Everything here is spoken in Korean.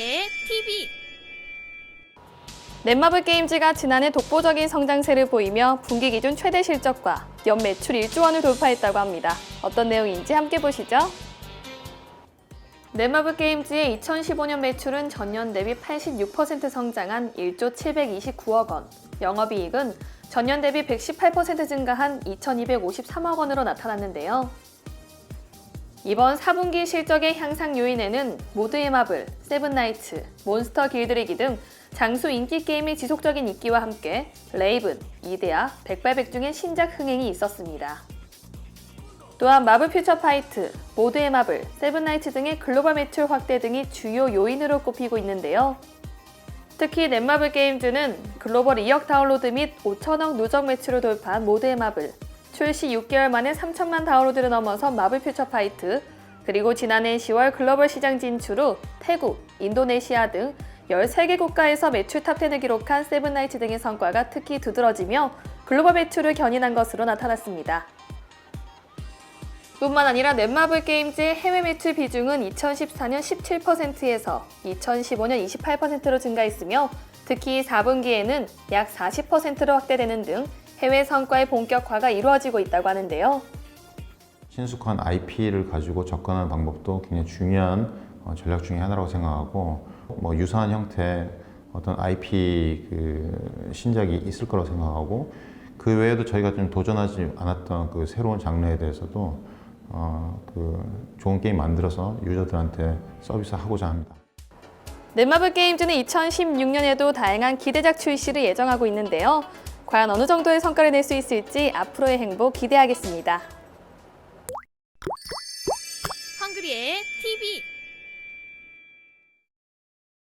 한글이의 TV 넷마블 게임즈가 지난해 독보적인 성장세를 보이며 분기 기준 최대 실적과 연 매출 1조 원을 돌파했다고 합니다. 어떤 내용인지 함께 보시죠. 넷마블 게임즈의 2015년 매출은 전년 대비 86% 성장한 1조 729억 원, 영업이익은 전년 대비 118% 증가한 2,253억 원으로 나타났는데요. 이번 4분기 실적의 향상 요인에는 모드의 마블, 세븐나이츠, 몬스터 길들이기 등 장수 인기 게임의 지속적인 인기와 함께 레이븐, 이데아, 백발백중의 신작 흥행이 있었습니다. 또한 마블 퓨처 파이트, 모드의 마블, 세븐나이츠 등의 글로벌 매출 확대 등이 주요 요인으로 꼽히고 있는데요. 특히 넷마블 게임즈는 글로벌 2억 다운로드 및 5천억 누적 매출을 돌파한 모드의 마블, 출시 6개월 만에 3천만 다운로드를 넘어선 마블 퓨처 파이트, 그리고 지난해 10월 글로벌 시장 진출 후 태국, 인도네시아 등 13개 국가에서 매출 탑10을 기록한 세븐나이츠 등의 성과가 특히 두드러지며 글로벌 매출을 견인한 것으로 나타났습니다. 뿐만 아니라 넷마블 게임즈의 해외 매출 비중은 2014년 17%에서 2015년 28%로 증가했으며 특히 4분기에는 약 40%로 확대되는 등 해외 성과의 본격화가 이루어지고 있다고 하는데요. 친숙한 IP를 가지고 접근하는 방법도 굉장히 중요한 어, 전략 중에 하나라고 생각하고 뭐 유사한 형태 어떤 IP 그 신작이 있을 거라고 생각하고 그 외에도 저희가 좀 도전하지 않았던 그 새로운 장르에 대해서도 어, 그 좋은 게임 만들어서 유저들한테 서비스하고자 합니다. 넷마블 게임즈는 2016년에도 다양한 기대작 출시를 예정하고 있는데요. 과연 어느 정도의 성과를 낼 수 있을지 앞으로의 행보 기대하겠습니다. 한글이의 TV